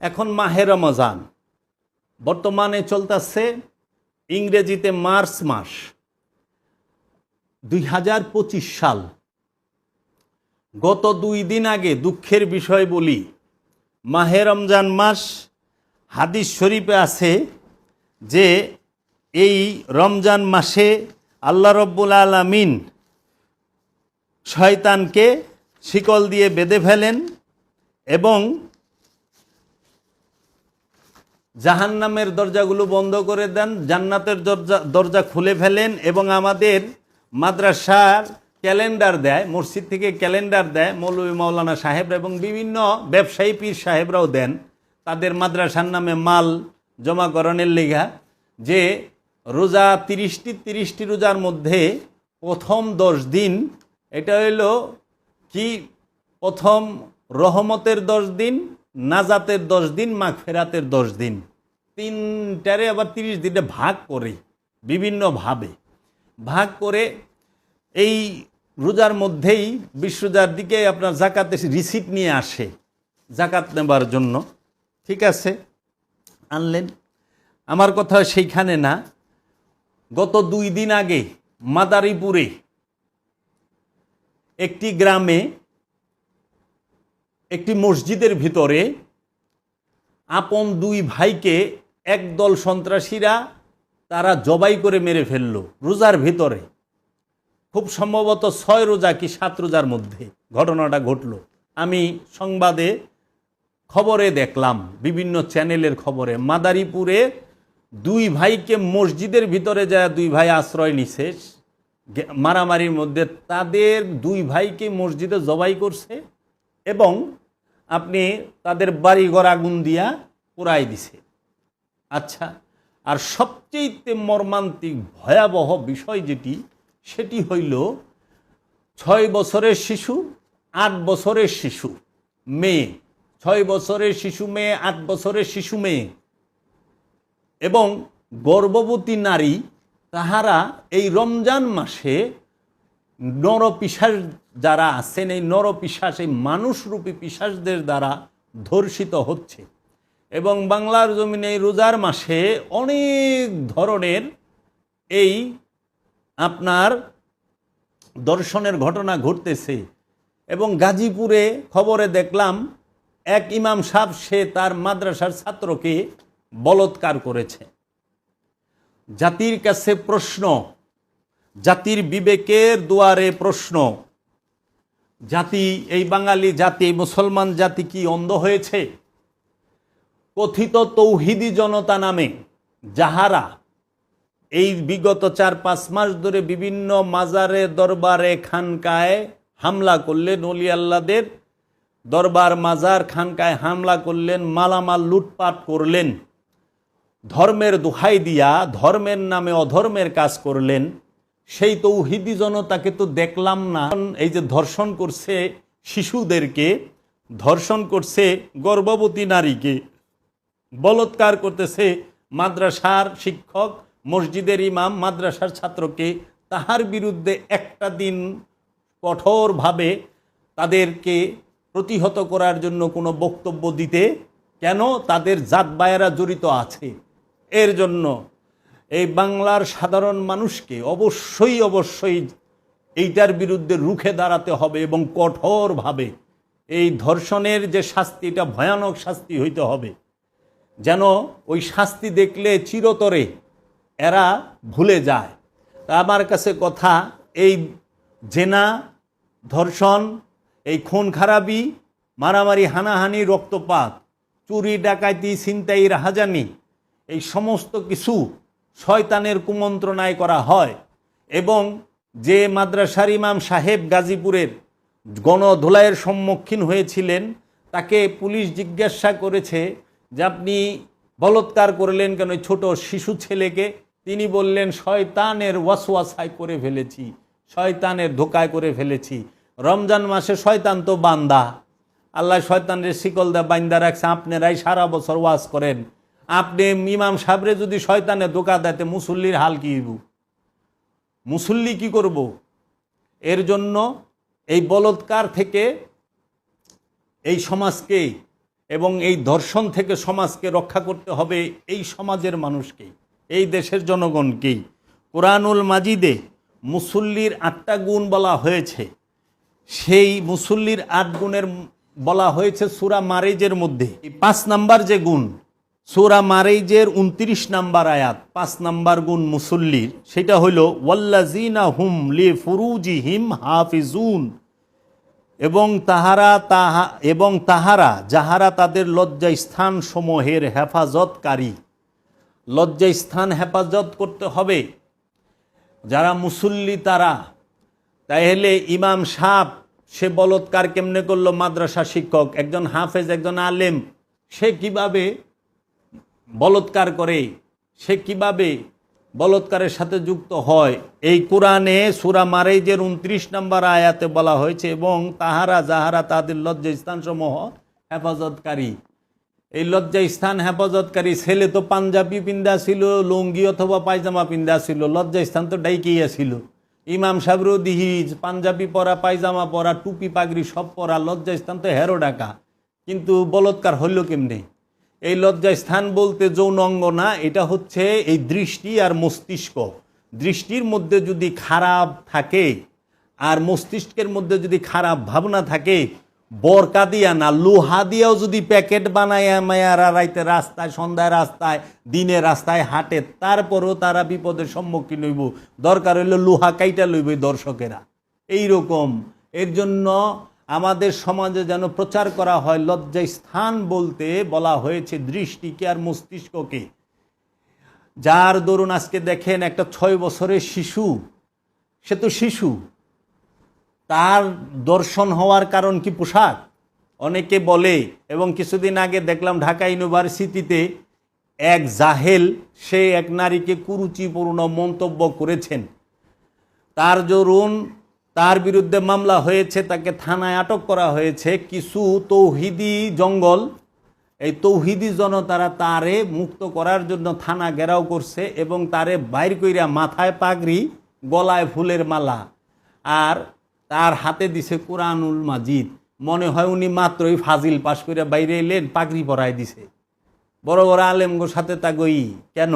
এখন মাহে রমজান। বর্তমানে চলতেছে ইংরেজিতে মার্চ মাস, দুই হাজার পঁচিশ সাল। গত দুই দিন আগে দুঃখের বিষয় বলি, মাহে রমজান মাস হাদিস শরীফে আছে যে এই রমজান মাসে আল্লাহ রব্বুল আলমিন শয়তানকে শিকল দিয়ে বেঁধে ফেলেন এবং জাহান্নামের দরজাগুলো বন্ধ করে দেন, জান্নাতের দরজা দরজা খুলে ফেলেন এবং আমাদের মাদ্রাসার ক্যালেন্ডার দেয়, মসজিদ থেকে ক্যালেন্ডার দেয়, মৌলভী মৌলানা সাহেবরা এবং বিভিন্ন ব্যবসায়ী পীর সাহেবরাও দেন। তাদের মাদ্রাসার নামে মাল জমাকরণের লেখা যে রোজা তিরিশটি তিরিশটি রোজার মধ্যে প্রথম দশ দিন, এটা হইল কি? প্রথম রহমতের দশ দিন, নাজাতের দশ দিন মাঘ ফেরাতের দশ দিন। তিনটারে আবার তিরিশ দিনে ভাগ করে বিভিন্নভাবে ভাগ করে এই রোজার মধ্যেই বিশ রোজার দিকে আপনার জাকাতে রিসিট নিয়ে আসে জাকাত নেবার জন্য। ঠিক আছে? আনলেন। আমার কথা সেইখানে না। গত দুই দিন আগে মাদারীপুরে একটি গ্রামে একটি মসজিদের ভিতরে আপন দুই ভাইকে একদল সন্ত্রাসীরা তারা জবাই করে মেরে ফেলল রোজার ভিতরে। খুব সম্ভবত ছয় রোজা কি সাত রোজার মধ্যে ঘটনাটা ঘটল। আমি সংবাদে খবরে দেখলাম, বিভিন্ন চ্যানেলের খবরে। মাদারীপুরে দুই ভাইকে মসজিদের ভিতরে যায় দুই ভাই আশ্রয় নিছে। মারামারির মধ্যে তাদের দুই ভাইকে মসজিদে জবাই করছে এবং আপনি তাদের বাড়িঘর আগুন দিয়া পুরাই দিছে। আচ্ছা আর সবচেয়ে মর্মান্তিক ভয়াবহ বিষয় যেটি, সেটি হইল ছয় বছরের শিশু, আট বছরের শিশু, মেয়ে। ছয় বছরের শিশু মেয়ে, আট বছরের শিশু মেয়ে। এবং গর্ভবতী নারী, তাহারা এই রমজান মাসে নরপিশাস যারা আছেন, এই নরপিশাস এই মানুষরূপী পিশাসদের দ্বারা ধর্ষিত হচ্ছে। এবং বাংলার জমিনে রোজার মাসে অনেক ধরনের এই আপনার দর্শনের ঘটনা ঘটতেছে। এবং গাজীপুরে খবরে দেখলাম, এক ইমাম সাহেব, সে তার মাদ্রাসার ছাত্রকে বলৎকার করেছে। জাতির কাছে প্রশ্ন, জাতির বিবেকের দুয়ারে প্রশ্ন, জাতি, এই বাঙালি জাতি, মুসলমান জাতি কি অন্ধ হয়েছে? কথিত তৌহিদি জনতা নামে যাহারা এই বিগত চার পাঁচ মাস ধরে বিভিন্ন মাজারে, দরবারে, খানকায় হামলা করলেন অলি আল্লাদের। দরবার, মাজার, খানকায় হামলা করলেন, মালামাল লুটপাট করলেন। ধর্মের দোহাই দিয়া ধর্মের নামে অধর্মের কাজ করলেন। সেই তৌহিদি জনতাকে তো দেখলাম না। এই যে ধর্ষণ করছে শিশুদেরকে, ধর্ষণ করছে গর্ভবতী নারীকে বলৎকার করতেছে, মাদ্রাসার শিক্ষক, মসজিদের ইমাম, মাদ্রাসার ছাত্রকে তাহার বিরুদ্ধে একটা দিন কঠোরভাবে তাদেরকে প্রতিহত করার জন্য কোনো বক্তব্য দিতে, কেন? তাদের জাত বায়েরা জড়িত আছে। এর জন্য এই বাংলার সাধারণ মানুষকে অবশ্যই অবশ্যই এইটার বিরুদ্ধে রুখে দাঁড়াতে হবে এবং কঠোরভাবে এই ধর্ষণের যে শাস্তি, এটা ভয়ানক শাস্তি হইতে হবে। যেন ওই শাস্তি দেখলে চিরতরে এরা ভুলে যায়। আমার কাছে কথা, এই জেনা, ধর্ষণ, এই খুন খারাপি, মারামারি, হানাহানি, রক্তপাত, চুরি, ডাকাতি, ছিনতাই, রাহাজানি, এই সমস্ত কিছু শয়তানের কুমন্ত্রণায় করা হয় এবং যে মাদ্রাসার ইমাম সাহেব গাজীপুরের গণধোলাইয়ের সম্মুখীন হয়েছিলেন, তাকে পুলিশ জিজ্ঞাসা করেছে যে আপনি বলৎকার করলেন কেন, ওই ছোট শিশু ছেলেকে, তিনি বললেন, শয়তানের ওয়াসওয়াসায় করে ফেলেছি, শয়তানের ধোকায় করে ফেলেছি। রমজান মাসে শয়তান তো বান্দা। আল্লাহ শয়তানের শিকল দা বাইন্দা রাখছে, আপনারাই সারা বছর ওয়াজ করেন। আপনি ইমাম সাবরে যদি শয়তানে ধোকা দেয় মুসল্লির হাল কি? মুসল্লি কি করব? এর জন্য এই বলৎকার থেকে এই সমাজকে এবং এই দর্শন থেকে সমাজকে রক্ষা করতে হবে এই সমাজের মানুষকেই এই দেশের জনগণকেই কোরআনুল মাজিদে মুসল্লির আটটা গুণ বলা হয়েছে। সেই মুসল্লির আট গুণের বলা হয়েছে সুরা মারেজের মধ্যে। এই পাঁচ নাম্বার যে গুণ, সুরা মারেজের উনত্রিশ নাম্বার আয়াত, পাঁচ নাম্বার গুণ মুসল্লির, সেটা হইল ওয়াল্লাজিনা হুম লি ফুরুজি হিম হাফিজুন। এবং তাহারা তাহা, এবং তাহারা, যাহারা তাদের লজ্জা স্থান সমূহের হেফাজতকারী। লজ্জা স্থান হেফাজত করতে হবে। যারা মুসল্লি তারা, তাহলে ইমাম সাপ সে বলৎকার কেমনে করল মাদ্রাসা শিক্ষক? একজন হাফেজ, একজন আলেম, সে কীভাবে বলৎকার করে? সে কীভাবে বলৎকারের সাথে যুক্ত হয়। এই কোরআনে সুরা মারেজের উনত্রিশ নম্বর আয়াতে বলা হয়েছে, এবং তাহারা যাহারা তাদের লজ্জা স্থানসমূহ হেফাজতকারী। এই লজ্জা স্থান হেফাজতকারী ছেলে তো পাঞ্জাবি পিন্দা ছিল, লুঙ্গি অথবা পায়জামা পিন্দা ছিল, লজ্জা স্থান তো ডাইকিয়া ছিল। ইমাম সাবরু দিহিজ পাঞ্জাবি পরা, পায়জামা পরা, টুপি পাগড়ি সব পরা, লজ্জা স্থান তো হেরো ডাকা কিন্তু বলৎকার হইল কেমনে? এই লজ্জা স্থান বলতে যৌন অঙ্গ না, এটা হচ্ছে এই দৃষ্টি আর মস্তিষ্ক। দৃষ্টির মধ্যে যদি খারাপ থাকে আর মস্তিষ্কের মধ্যে যদি খারাপ ভাবনা থাকে, বরকা দিয়া না, লোহা দিয়াও যদি প্যাকেট বানায় মায়ারা রাইতে রাস্তায়, সন্ধ্যায় রাস্তায়, দিনে রাস্তায় হাঁটে, তারপরেও তারা বিপদের সম্মুখীন হইব। দরকার হইল লোহা কাইটা লইব দর্শকেরা। এই রকম এর জন্য আমাদের সমাজে যেন প্রচার করা হয় লজ্জা স্থান বলতে বলা হয়েছে দৃষ্টিকে আর মস্তিষ্ককে। যার দরুন আজকে দেখেন একটা ছয় বছরের শিশু, সে তো শিশু। তার দর্শন হওয়ার কারণ কি পোশাক? অনেকে বলে, এবং কিছুদিন আগে দেখলাম ঢাকা ইউনিভার্সিটিতে এক জাহেল, সে এক নারীকে কুরুচিপূর্ণ মন্তব্য করেছেন। তার দরুন তার বিরুদ্ধে মামলা হয়েছে, তাকে থানায় আটক করা হয়েছে। কিছু তৌহিদি জঙ্গল, এই তৌহিদি জনতারা তারে মুক্ত করার জন্য থানা ঘেরাও করছে এবং তারে বাইর কইরা মাথায় পাগড়ি, গলায় ফুলের মালা, আর তার হাতে দিছে কোরআনুল মাজিদ। মনে হয় উনি মাত্রই ফাজিল পাশ করে বাইরে এলেন, পাগড়ি পরায় দিছে। বড় বড় আলেমগোর সাথে তা গই, কেন?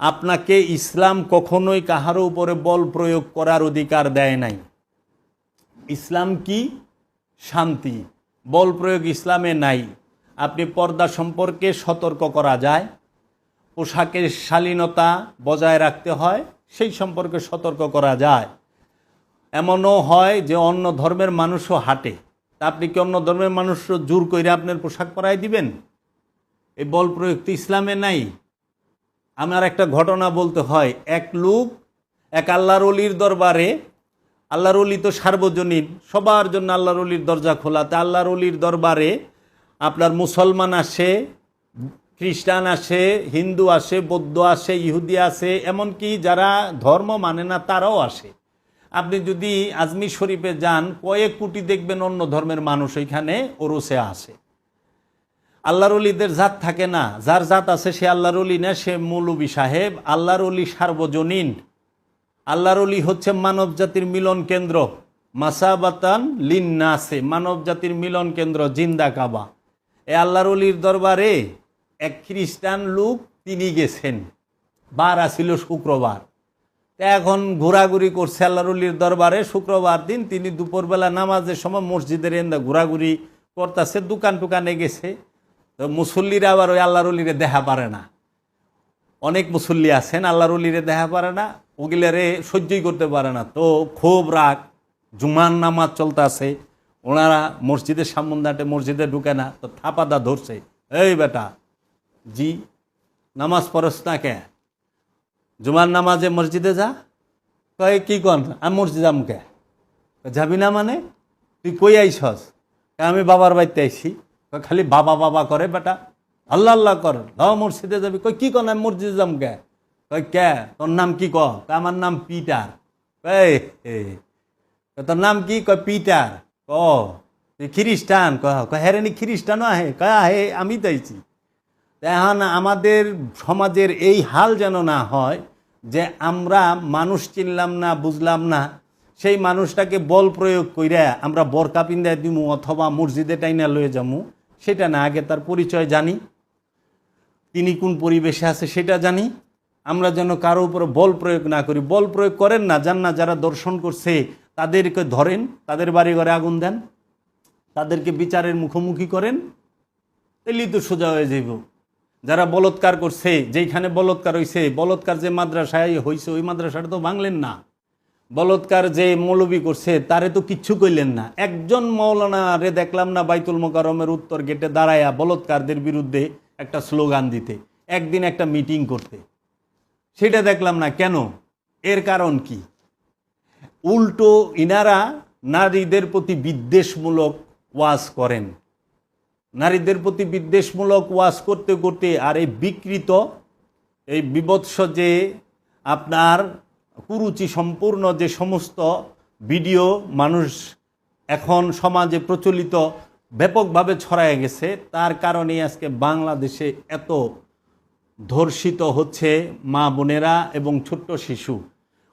আপনাকে ইসলাম কখনোই কাহারও উপরে বল প্রয়োগ করার অধিকার দেয় নাই। ইসলাম কি? শান্তি। বল প্রয়োগ ইসলামে নাই। আপনি পর্দা সম্পর্কে সতর্ক করা যায়। পোশাকের শালীনতা বজায় রাখতে হয়, সেই সম্পর্কে সতর্ক করা যায়। এমনও হয় যে অন্য ধর্মের মানুষও হাঁটে। তা আপনি কি অন্য ধর্মের মানুষও জোর করে আপনার পোশাক পরাই দিবেন? এই বল প্রয়োগ তো ইসলামে নাই। আমার একটা ঘটনা বলতে হয়। এক লোক, এক আল্লাহর অলির দরবারে, আল্লাহর অলি তো সার্বজনীন, সবার জন্য আল্লাহর অলির দরজা খোলা। তা আল্লাহর অলির দরবারে আপনার মুসলমান আসে, খ্রিস্টান আসে, হিন্দু আসে, বৌদ্ধ আসে, ইহুদি আসে, এমনকি যারা ধর্ম মানে না তারাও আসে। আপনি যদি আজমির শরীফে যান, কয়েক কোটি দেখবেন অন্য ধর্মের মানুষ ওইখানে ওরসে আসে। আল্লাহর অলিদের জাত থাকে না। যার জাত আছে সে আল্লাহর অলি না, সে মৌলবী সাহেব। আল্লাহর অলি সার্বজনীন। আল্লাহর অলি হচ্ছে মানব জাতির মিলন কেন্দ্র। মাসাবাতান লিন্নাসে মানব জাতির মিলন কেন্দ্র, জিন্দা কাবা। এ আল্লাহর অলির দরবারে এক খ্রিস্টান লোক তিনি গেছেন। বার আসিল শুক্রবার। এখন ঘোরাঘুরি করছে আল্লাহরুলির দরবারে। শুক্রবার দিন তিনি দুপুরবেলা নামাজের সময় মসজিদের এন্দা ঘোরাঘুরি করতেছে দোকান টুকানে গেছে। তো মুসল্লিরা আবার ওই আল্লাহরুলিরে দেখা পারে না। অনেক মুসল্লি আছেন আল্লাহরুলিরে দেখা পারে না ওগুলারে সহ্যই করতে পারে না। তো খুব রাগ জুমার নামাজ চলতেছে ওনারা মসজিদের সামন্দাটে মসজিদে ঢুকে না তো থাপাদা ধরছে এই বেটা জি নামাজ পড়স না কে? জুমার নামাজে মসজিদে যা? কয় কি কন? আমি মসজিদ কে? কয়, যাবি না মানে? তুই কই কয়, আমি বাবার বাড়িতে কয়, খালি বাবা বাবা করে, বেটা। আল্লাহ আল্লাহ কর। ল মসজিদে যাবি। কই কি কন আমি মসজিদে যাম কে? কই কে? তোর নাম কি ক আমার নাম পিটার। এই তোর নাম কি? কয়, পিটার। ক খ্রিস্টান? হ্যাঁ। নি খ্রিস্টানও আহে। কয়, আহে, আমি তাইছি এখন আমাদের সমাজের এই হাল যেন না হয়, যে আমরা মানুষ চিনলাম না, বুঝলাম না, সেই মানুষটাকে বল প্রয়োগ কইরা আমরা বরকা পিন্দায় দিমু অথবা মসজিদে টাইনা লয়ে যামু। সেটা না, আগে তার পরিচয় জানি। তিনি কোন পরিবেশে আছে সেটা জানি। আমরা যেন কারও উপরে বল প্রয়োগ না করি। বল প্রয়োগ করেন না, যান না, যারা দর্শন করছে, তাদেরকে ধরেন, তাদের বাড়ি ঘরে আগুন দেন, তাদেরকে বিচারের মুখোমুখি করেন তাহলেই তো সোজা হয়ে যাইব। যারা বলৎকার করছে, যেইখানে বলৎকার হয়েছে বলৎকার যে মাদ্রাসায় হইছে, ওই মাদ্রাসাটা তো ভাঙলেন না। বলৎকার যে মৌলবি করছে, তারে তো কিচ্ছু কইলেন না। একজন মৌলানা রে দেখলাম না বাইতুল মোকারমের উত্তর গেটে দাঁড়ায়া বলৎকারদের বিরুদ্ধে একটা স্লোগান দিতে, একদিন একটা মিটিং করতে। সেটা দেখলাম না, কেন? এর কারণ কি? উল্টো ইনারা নারীদের প্রতি বিদ্বেষমূলক ওয়াজ করেন। নারীদের প্রতি বিদ্বেষমূলক ওয়াজ করতে করতে আর এই বিকৃত, এই বিবৎস যে আপনার কুরুচি সম্পূর্ণ যে সমস্ত ভিডিও মানুষ এখন সমাজে প্রচলিত ব্যাপকভাবে ছড়ায় গেছে, তার কারণে আজকে বাংলাদেশে এত ধর্ষিত হচ্ছে মা বোনেরা এবং ছোট্ট শিশু।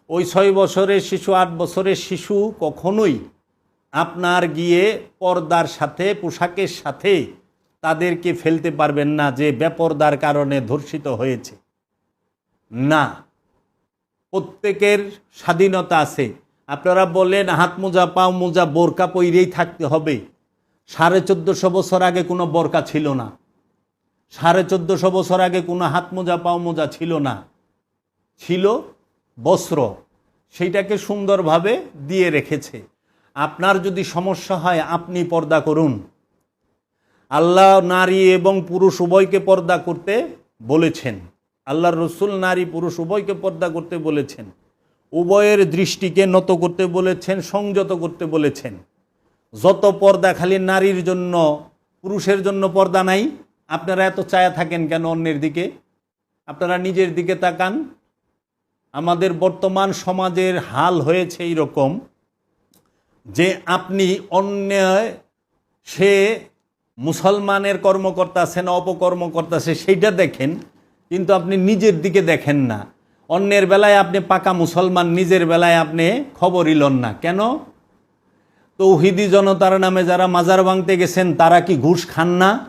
ওই ছয় বছরের শিশু, আট বছরের শিশু কখনোই আপনার গিয়ে পর্দার সাথে, পোশাকের সাথে তাদেরকে ফেলতে পারবেন না যে বেপর্দার কারণে ধর্ষিত হয়েছে। না। প্রত্যেকের স্বাধীনতা আছে। আপনারা বললেন, হাত মোজা, পাও মোজা, বোরকা পইরেই থাকতে হবে। সাড়ে চোদ্দোশো বছর আগে কোনো বোরকা ছিল না। সাড়ে চোদ্দোশো বছর আগে কোনো হাত মোজা, পাও মোজা ছিল না। ছিল বস্ত্র। সেইটাকে সুন্দরভাবে দিয়ে রেখেছে। আপনার যদি সমস্যা হয়, আপনি পর্দা করুন। আল্লাহ নারী এবং পুরুষ উভয়কে পর্দা করতে বলেছেন। আল্লাহর রসুল নারী পুরুষ উভয়কে পর্দা করতে বলেছেন। উভয়ের দৃষ্টিকে নত করতে বলেছেন, সংযত করতে বলেছেন। যত পর্দা খালি নারীর জন্য, পুরুষের জন্য পর্দা নাই। আপনারা এত চায়া থাকেন কেন অন্যের দিকে? আপনারা নিজের দিকে তাকান। আমাদের বর্তমান সমাজের হাল হয়েছে এইরকম যে আপনি অন্য, সে মুসলমানের কর্মকর্তা আছে না অপকর্মকর্তা আছে সেইটা দেখেন। কিন্তু আপনি নিজের দিকে দেখেন না। অন্যের বেলায় আপনি পাকা মুসলমান, নিজের বেলায় আপনি খবরই লন না। কেন? তৌহিদি জনতার নামে যারা মাজার ভাঙতে গেছেন, তারা কি ঘুষ খান না?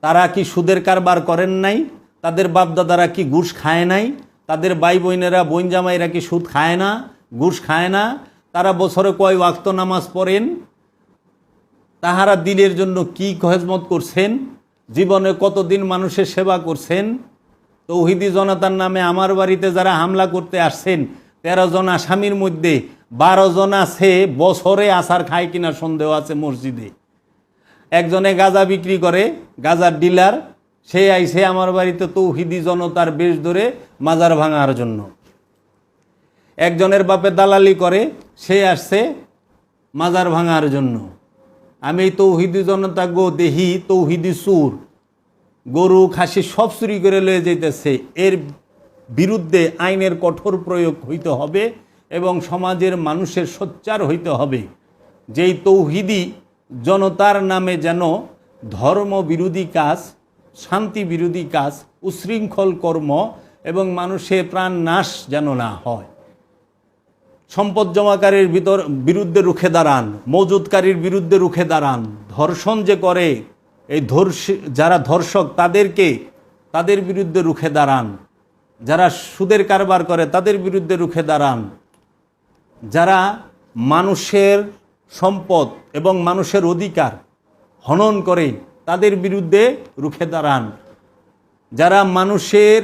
তারা কি সুদের কারবার করেন নাই? তাদের বাপদাদারা কি ঘুষ খায় নাই? তাদের ভাই বোনেরা বোন জামাইরা কি সুদ খায় না? ঘুষ খায় না? তারা বছরে কয় ওয়াক্ত নামাজ পড়েন? তাহারা দিনের জন্য কি খজমত করছেন? জীবনে কতদিন মানুষের সেবা করছেন? তৌহিদি জনতার নামে আমার বাড়িতে যারা হামলা করতে আসছেন, তেরো জন আসামির মধ্যে বারো জন আছে বছরে আসার খায় কিনা সন্দেহ আছে মসজিদে। একজনে গাঁজা বিক্রি করে, গাঁজার ডিলার, সে আইসে আমার বাড়িতে তৌহিদি জনতার বেশ ধরে মাজার ভাঙার জন্য। একজনের বাপে দালালি করে, সে আসছে মাজার ভাঙার জন্য। আমি তৌহিদি জনতা গো দেহি তৌহিদি সুর। গরু, খাসি সব চুরি করে লয়ে যেতেছে এর বিরুদ্ধে আইনের কঠোর প্রয়োগ হইতে হবে এবং সমাজের মানুষের সোচ্চার হইতে হবে। যেই তৌহিদি জনতার নামে যেন ধর্ম বিরোধী কাজ, শান্তি বিরোধী কাজ, উশৃঙ্খল কর্ম এবং মানুষের প্রাণ নাশ যেন না হয়। সম্পদ জমাকারীর ভিতর বিরুদ্ধে রুখে দাঁড়ান মজুদকারীর বিরুদ্ধে রুখে দাঁড়ান, ধর্ষণ যে করে এই ধর্ষ, যারা ধর্ষক, তাদেরকে, তাদের বিরুদ্ধে রুখে দাঁড়ান। যারা সুদের কারবার করে, তাদের বিরুদ্ধে রুখে দাঁড়ান। যারা মানুষের সম্পদ এবং মানুষের অধিকার হনন করে, তাদের বিরুদ্ধে রুখে দাঁড়ান। যারা মানুষের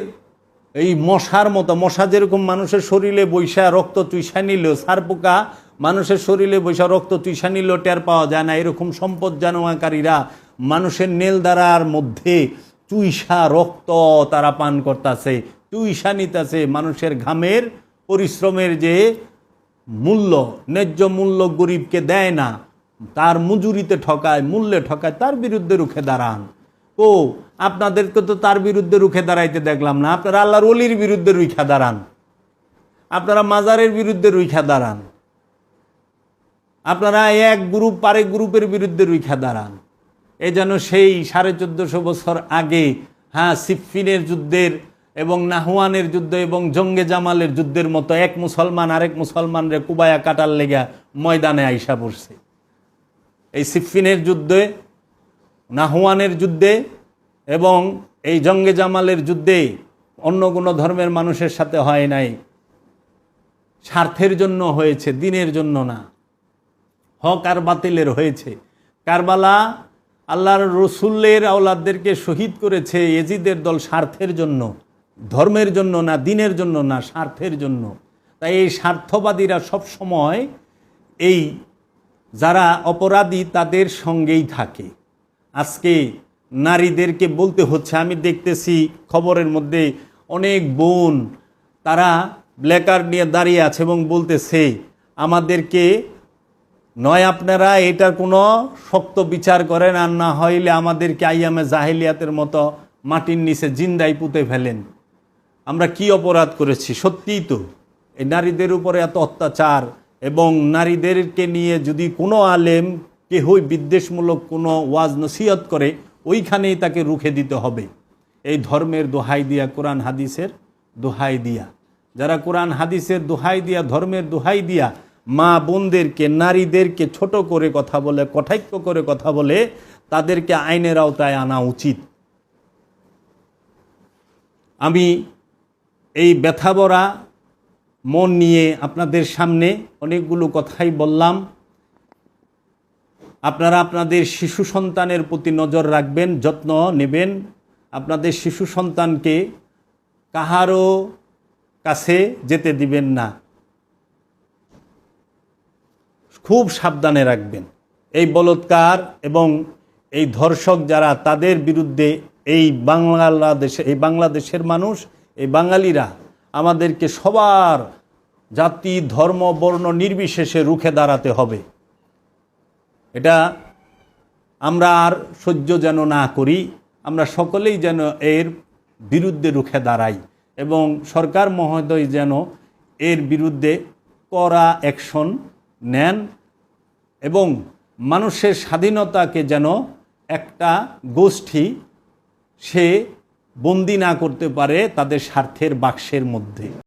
এই মশার মতো, মশা যেরকম মানুষের শরীরে বৈশা রক্ত চুইসা নিল, সার পোকা মানুষের শরীরে বৈশা রক্ত চুইসা নিল, টের পাওয়া যায় না। এরকম সম্পদ জানোয়াকারীরা মানুষের নেল দ্বারার মধ্যে চুইসা রক্ত তারা পান করতেছে, চুইসা নিতেছে মানুষের ঘামের পরিশ্রমের যে মূল্য, ন্যায্য মূল্য গরিবকে দেয় না, তার মজুরিতে ঠকায়, মূল্যে ঠকায়, তার বিরুদ্ধে রুখে দাঁড়ান। ও, আপনাদেরকে তো তার বিরুদ্ধে রুখে দাঁড়াইতে দেখলাম না, আপনারা আল্লাহর অলির বিরুদ্ধে রুখা দাঁড়ান। আপনারা মাজারের বিরুদ্ধে রুখা দাঁড়ান। আপনারা এক গ্রুপ আরেক গ্রুপের বিরুদ্ধে রুখা দাঁড়ান। এ যেন সেই সাড়ে চোদ্দশো বছর আগে হ্যাঁ সিফিনের যুদ্ধের এবং নাহুয়ানের যুদ্ধ এবং জঙ্গে জামালের যুদ্ধের মতো এক মুসলমান আরেক মুসলমানরে কুবায়া কাটার লেগা ময়দানে আইসা পড়ছে। এই সিফিনের যুদ্ধে নাহুয়ানের যুদ্ধে এবং এই জঙ্গে জামালের যুদ্ধে অন্য কোনো ধর্মের মানুষের সাথে হয় নাই। স্বার্থের জন্য হয়েছে, দিনের জন্য না। হক আর বাতিলের হয়েছে। কারবালা আল্লাহর রসুল্লের আওলাদদেরকে শহীদ করেছে এজিদের দল স্বার্থের জন্য, ধর্মের জন্য না দিনের জন্য না স্বার্থের জন্য। তাই এই স্বার্থবাদীরা সব সময় এই যারা অপরাধী তাদের সঙ্গেই থাকে। আজকে নারীদেরকে বলতে হচ্ছে, আমি দেখতেছি খবরের মধ্যে অনেক বোন তারা ব্ল্যাকার নিয়ে দাঁড়িয়ে আছে এবং বলতেছে, আমাদেরকে নয় আপনারা এটার কোনো শক্ত বিচার করেন আর না হইলে আমাদেরকে আইয়ামে জাহেলিয়াতের মতো মাটির নিচে জিন্দাই পুঁতে ফেলেন। আমরা কি অপরাধ করেছি? সত্যিই তো। এই নারীদের উপরে এত অত্যাচার এবং নারীদেরকে নিয়ে যদি কোনো আলেম কেহই বিদ্বেষমূলক কোনো ওয়াজ নসিহত করে, ওইখানেই তাকে রুখে দিতে হবে। এই ধর্মের দোহাই দিয়া কোরআন হাদিসের দোহাই দিয়া। যারা কোরআন হাদিসের দোহাই দিয়া, ধর্মের দোহাই দিয়া মা বোনদেরকে, নারীদেরকে ছোট করে কথা বলে, কটাক্ষ করে কথা বলে, তাদেরকে আইনের আওতায় আনা উচিত। আমি এই ব্যথাবরা মন নিয়ে আপনাদের সামনে অনেকগুলো কথাই বললাম। আপনারা আপনাদের শিশু সন্তানের প্রতি নজর রাখবেন, যত্ন নেবেন। আপনাদের শিশু সন্তানকে কাহারও কাছে যেতে দিবেন না। খুব সাবধানে রাখবেন। এই বলৎকার এবং এই ধর্ষক যারা, তাদের বিরুদ্ধে এই বাংলাদেশে, এই বাংলাদেশের মানুষ, এই বাঙালিরা আমাদেরকে সবার জাতি, ধর্ম, বর্ণ নির্বিশেষে রুখে দাঁড়াতে হবে। এটা আমরা আর সহ্য যেন না করি, আমরা সকলেই যেন এর বিরুদ্ধে রুখে দাঁড়াই এবং সরকার মহোদয় যেন এর বিরুদ্ধে করা অ্যাকশন নেন এবং মানুষের স্বাধীনতাকে যেন একটা গোষ্ঠী সে বন্দি না করতে পারে তাদের স্বার্থের বাক্সের মধ্যে।